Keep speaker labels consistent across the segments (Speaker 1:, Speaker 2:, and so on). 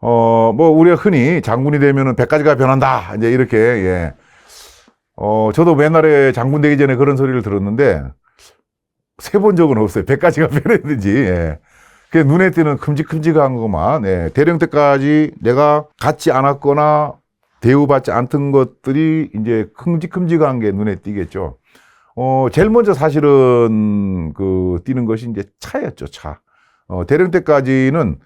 Speaker 1: 어, 뭐, 우리가 흔히 장군이 되면은 100가지가 변한다. 이제 이렇게, 예. 어, 저도 옛날에 장군 되기 전에 그런 소리를 들었는데, 세 본 적은 없어요. 100가지가 변했는지, 예. 그 눈에 띄는 큼직큼직한 것만, 예. 대령 때까지 내가 갖지 않았거나 대우받지 않던 것들이 이제 큼직큼직한 게 눈에 띄겠죠. 어, 제일 먼저 사실은 그 띄는 것이 이제 차였죠, 차. 어, 대령 때까지는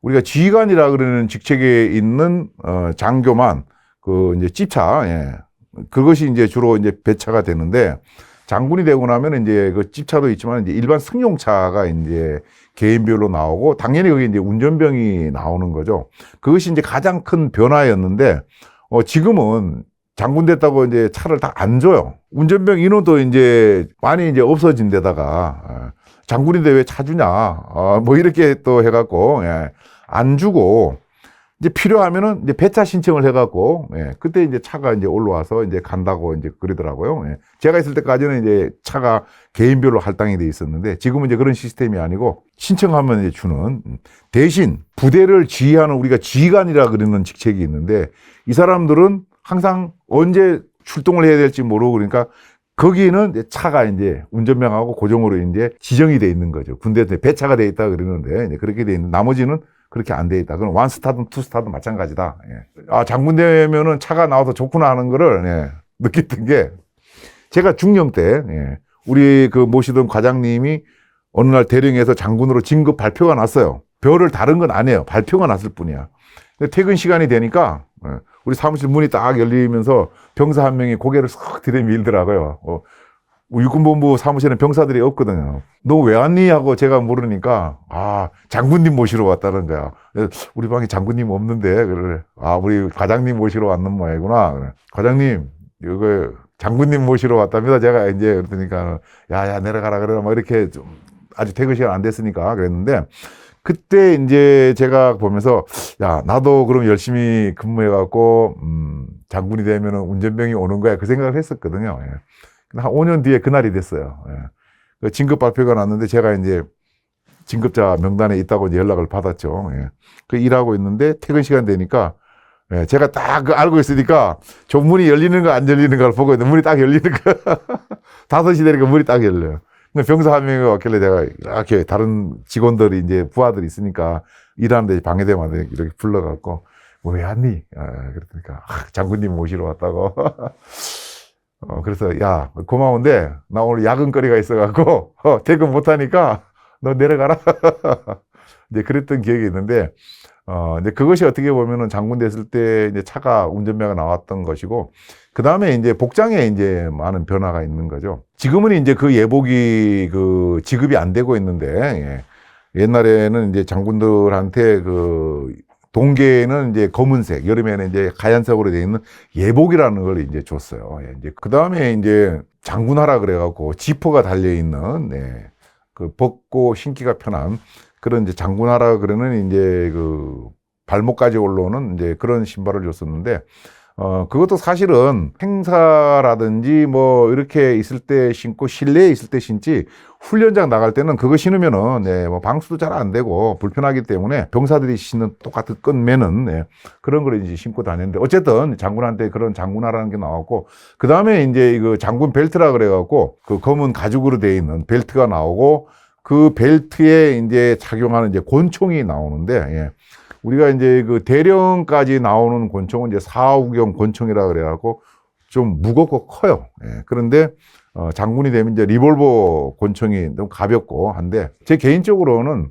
Speaker 1: 우리가 지휘관이라 그러는 직책에 있는 어, 장교만 그 이제 찝차, 예. 그것이 이제 주로 이제 배차가 되는데 장군이 되고 나면 이제 그 찝차도 있지만 이제 일반 승용차가 이제 개인별로 나오고 당연히 거기 이제 운전병이 나오는 거죠. 그것이 이제 가장 큰 변화였는데 어, 지금은 장군 됐다고 이제 차를 다 안 줘요. 운전병 인원도 이제 많이 이제 없어진 데다가 어, 장군인데 왜 차 주냐? 어, 뭐 이렇게 또 해갖고 예, 안 주고 이제 필요하면은 이제 배차 신청을 해갖고 예, 그때 이제 차가 이제 올라와서 이제 간다고 이제 그러더라고요. 예. 제가 있을 때까지는 이제 차가 개인별로 할당이 돼 있었는데 지금은 이제 그런 시스템이 아니고 신청하면 이제 주는 음. 대신 부대를 지휘하는 우리가 지휘관이라 그러는 직책이 있는데 이 사람들은 항상 언제 출동을 해야 될지 모르고 그러니까 거기는 차가 이제 운전병하고 고정으로 이제 지정이 돼 있는 거죠. 군대에 배차가 돼 있다 그러는데 그렇게 돼 있는 나머지는 그렇게 안 돼 있다. 그럼 원 스타든 투 스타든 마찬가지다. 예. 아 장군 되면은 차가 나와서 좋구나 하는 거를 예, 느꼈던 게 제가 중령 때 예, 우리 그 모시던 과장님이 어느 날 대령에서 장군으로 진급 발표가 났어요. 별을 다른 건 아니에요. 발표가 났을 뿐이야. 근데 퇴근 시간이 되니까 예, 우리 사무실 문이 딱 열리면서 병사 한 명이 고개를 싹 들이밀더라고요. 어, 육군본부 사무실에는 병사들이 없거든요. 너 왜 왔니? 하고 제가 물으니까, 아, 장군님 모시러 왔다는 거야. 우리 방에 장군님 없는데, 그래. 아, 우리 과장님 모시러 왔는 모양이구나. 그래. 과장님, 이거 장군님 모시러 왔답니다. 제가 이제 그러니까, 야, 야, 내려가라. 그래. 막 이렇게 좀 아직 퇴근 시간 안 됐으니까 그랬는데, 그때 이제 제가 보면서, 야, 나도 그럼 열심히 근무해 갖고, 음, 장군이 되면 운전병이 오는 거야. 그 생각을 했었거든요. 예. 한 5년 뒤에 그날이 됐어요. 예. 그 진급 발표가 났는데 제가 이제 진급자 명단에 있다고 이제 연락을 받았죠. 예. 그 일하고 있는데 퇴근 시간 되니까 예, 제가 딱그 알고 있으니까 저 문이 열리는 거 안 열리는 걸 보고 있는데 문이 딱 열리는 거. 다섯 시 되니까 문이 딱 열려요. 근데 병사 한 명이 왔길래 내가 이렇게 다른 직원들이 이제 부하들이 있으니까 일하는데 방해되면 이렇게 불러갖고 뭐왜 왔니? 아, 그러니까 아, 장군님 모시러 왔다고. 어, 그래서, 야, 고마운데, 나 오늘 야근거리가 있어갖고, 어, 퇴근 못하니까, 너 내려가라. 이제 그랬던 기억이 있는데, 어, 이제 그것이 어떻게 보면은 장군 됐을 때 이제 차가 운전면허가 나왔던 것이고, 그 다음에 이제 복장에 이제 많은 변화가 있는 거죠. 지금은 이제 그 예복이 그 지급이 안 되고 있는데, 예. 옛날에는 이제 장군들한테 그 동계는 이제 검은색, 여름에는 이제 하얀색으로 되어 있는 예복이라는 걸 이제 줬어요. 예, 이제 그 다음에 이제 장군하라 그래갖고 지퍼가 달려 있는 네, 그 벗고 신기가 편한 그런 이제 장군하라 그러는 이제 그 발목까지 올라오는 이제 그런 신발을 줬었는데 어, 그것도 사실은 행사라든지 뭐 이렇게 있을 때 신고 실내에 있을 때 신지 훈련장 나갈 때는 그거 신으면은 네, 뭐 방수도 잘 안 되고 불편하기 때문에 병사들이 신는 똑같은 끈매는 네, 그런 걸 이제 신고 다녔는데 어쨌든 장군한테 그런 장군화라는 게 나왔고 그 다음에 이제 그 장군 벨트라 그래갖고 그 검은 가죽으로 되어 있는 벨트가 나오고 그 벨트에 이제 착용하는 이제 권총이 나오는데 예. 우리가 이제 그 대령까지 나오는 권총은 이제 사후경 권총이라 그래갖고 좀 무겁고 커요. 예. 그런데 어, 장군이 되면 이제 리볼버 권총이 좀 가볍고 한데 제 개인적으로는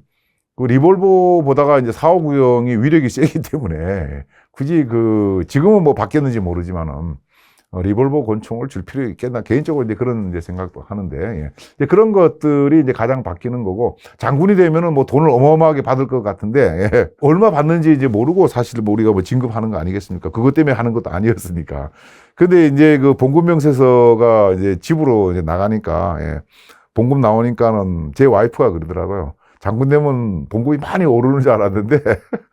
Speaker 1: 그 리볼버보다가 이제 사후구형이 위력이 세기 때문에 굳이 그 지금은 뭐 바뀌었는지 모르지만은 어, 리볼버 권총을 줄 필요 있겠나 개인적으로 이제 그런 이제 생각도 하는데 예. 이제 그런 것들이 이제 가장 바뀌는 거고 장군이 되면은 뭐 돈을 어마어마하게 받을 것 같은데 예. 얼마 받는지 이제 모르고 사실 뭐 우리가 뭐 진급하는 거 아니겠습니까? 그것 때문에 하는 것도 아니었으니까. 근데 이제 그 봉급 명세서가 이제 집으로 이제 나가니까 예. 봉급 나오니까는 제 와이프가 그러더라고요. 장군 되면 봉급이 많이 오르는 줄 알았는데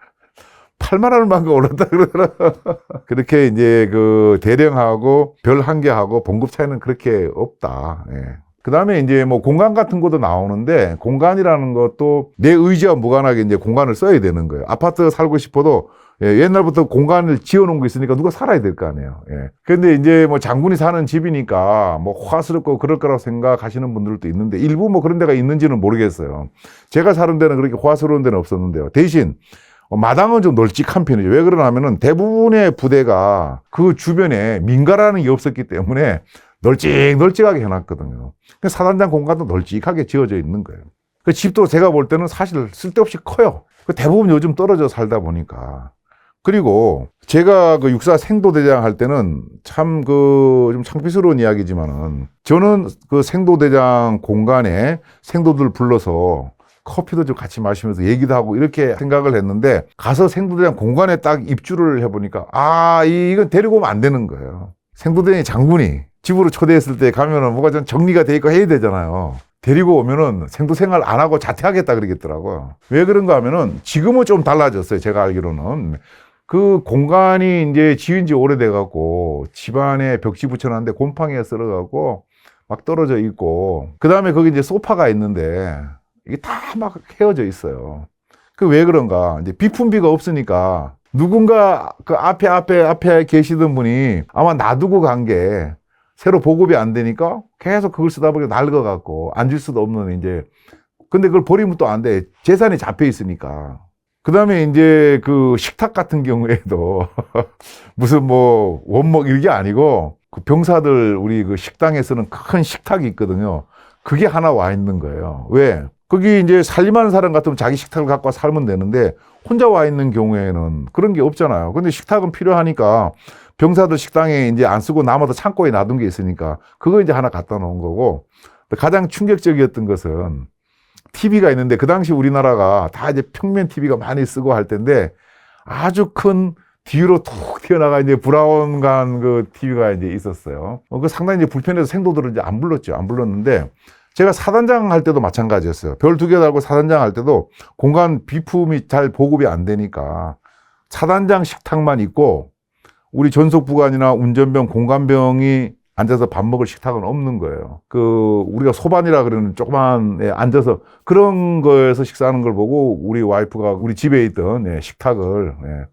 Speaker 1: 8만 원만큼 올랐다 그러더라. 그렇게 이제 그 대령하고 별 한 개하고 봉급 차이는 그렇게 없다. 예. 그 다음에 이제 뭐 공간 같은 것도 나오는데 공간이라는 것도 내 의지와 무관하게 이제 공간을 써야 되는 거예요. 아파트 살고 싶어도 예, 옛날부터 공간을 지어놓은 거 있으니까 누가 살아야 될 거 아니에요. 예. 근데 이제 뭐 장군이 사는 집이니까 뭐 화스럽고 그럴 거라고 생각하시는 분들도 있는데 일부 뭐 그런 데가 있는지는 모르겠어요. 제가 사는 데는 그렇게 화스러운 데는 없었는데요. 대신 어, 마당은 좀 널찍한 편이죠. 왜 그러냐면은 대부분의 부대가 그 주변에 민가라는 게 없었기 때문에 널찍 널찍하게 해놨거든요. 그 사단장 공간도 널찍하게 지어져 있는 거예요. 그 집도 제가 볼 때는 사실 쓸데없이 커요. 그 대부분 요즘 떨어져 살다 보니까. 그리고 제가 그 육사 생도대장 할 때는 참 그 좀 창피스러운 이야기지만은 저는 그 생도대장 공간에 생도들 불러서 커피도 좀 같이 마시면서 얘기도 하고 이렇게 생각을 했는데 가서 생도대장 공간에 딱 입주를 해보니까 아 이- 이건 데리고 오면 안 되는 거예요. 생도대장의 장군이 집으로 초대했을 때 가면은 뭐가 좀 정리가 돼 있고 해야 되잖아요. 데리고 오면은 생도 생활 안 하고 자퇴하겠다 그러겠더라고요. 왜 그런가 하면은 지금은 좀 달라졌어요. 제가 알기로는. 그 공간이 이제 지은 지 오래돼갖고 집안에 벽지 붙여놨는데 곰팡이가 쓸어갖고 막 떨어져 있고 그 다음에 거기 이제 소파가 있는데 이게 다 막 헤어져 있어요. 그 왜 그런가? 이제 비품비가 없으니까 누군가 그 앞에 앞에 앞에 계시던 분이 아마 놔두고 간 게 새로 보급이 안 되니까 계속 그걸 쓰다 보니까 낡아갖고 앉을 수도 없는 이제 근데 그걸 버리면 또 안 돼. 재산이 잡혀 있으니까. 그 다음에 이제 그 식탁 같은 경우에도 무슨 뭐 원목 이게 아니고 그 병사들 우리 그 식당에 쓰는 큰 식탁이 있거든요. 그게 하나 와 있는 거예요. 왜? 거기 이제 살림하는 사람 같으면 자기 식탁을 갖고 와 살면 되는데 혼자 와 있는 경우에는 그런 게 없잖아요. 근데 식탁은 필요하니까 병사들 식당에 이제 안 쓰고 남아도 창고에 놔둔 게 있으니까 그거 이제 하나 갖다 놓은 거고 가장 충격적이었던 것은 TV가 있는데 그 당시 우리나라가 다 이제 평면 TV가 많이 쓰고 할 텐데 아주 큰 뒤로 툭 튀어나가 이제 브라운관 그 TV가 이제 있었어요. 어, 그 상당히 이제 불편해서 생도들을 이제 안 불렀죠. 안 불렀는데 제가 사단장 할 때도 마찬가지였어요. 별 두 개 달고 사단장 할 때도 공간 비품이 잘 보급이 안 되니까 사단장 식탁만 있고 우리 전속부관이나 운전병, 공간병이 앉아서 밥 먹을 식탁은 없는 거예요. 그 우리가 소반이라 그러는 조그만 예, 앉아서 그런 거에서 식사하는 걸 보고 우리 와이프가 우리 집에 있던 예, 식탁을 예,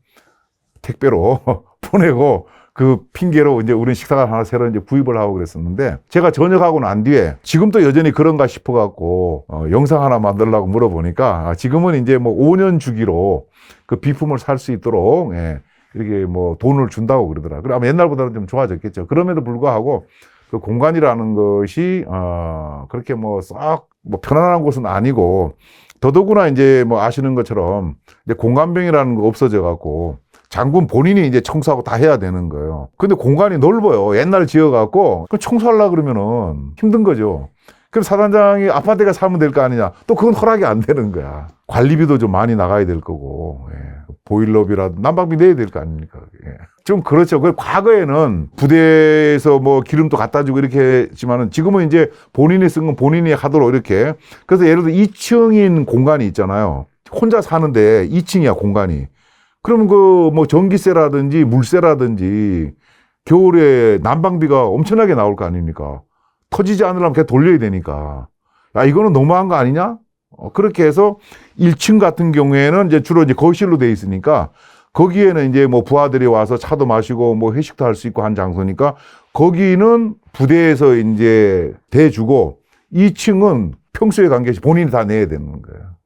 Speaker 1: 택배로 보내고 그 핑계로 이제 우리는 식탁을 하나 새로 이제 구입을 하고 그랬었는데 제가 전역하고 난 뒤에 지금도 여전히 그런가 싶어 갖고 어, 영상 하나 만들려고 물어보니까 아, 지금은 이제 뭐 5년 주기로 그 비품을 살 수 있도록 예, 이렇게 뭐 돈을 준다고 그러더라. 그럼 아마 옛날보다는 좀 좋아졌겠죠. 그럼에도 불구하고 그 공간이라는 것이 어 그렇게 뭐썩뭐 편안한 곳은 아니고 더더구나 이제 뭐 아시는 것처럼 이제 공간병이라는 거 없어져 갖고 장군 본인이 이제 청소하고 다 해야 되는 거예요. 근데 공간이 넓어요. 옛날 지어갖고 그 청소하려 그러면은 힘든 거죠. 그럼 사단장이 아파트가 사면 될 거 아니냐? 또 그건 허락이 안 되는 거야. 관리비도 좀 많이 나가야 될 거고, 예. 보일러비라도 난방비 내야 될 거 아닙니까? 예. 좀 그렇죠. 그 과거에는 부대에서 뭐 기름도 갖다 주고 이렇게 했지만은 지금은 이제 본인이 쓴 건 본인이 하도록 이렇게. 그래서 예를 들어 2층인 공간이 있잖아요. 혼자 사는데 2층이야, 공간이. 그럼 그 뭐 전기세라든지 물세라든지 겨울에 난방비가 엄청나게 나올 거 아닙니까? 터지지 않으려면 계속 돌려야 되니까. 야, 이거는 너무한 거 아니냐? 어, 그렇게 해서 1층 같은 경우에는 이제 주로 이제 거실로 돼 있으니까 거기에는 이제 뭐 부하들이 와서 차도 마시고 뭐 회식도 할 수 있고 한 장소니까 거기는 부대에서 이제 대주고 2층은 평소에 관계시 본인이 다 내야 되는 거예요.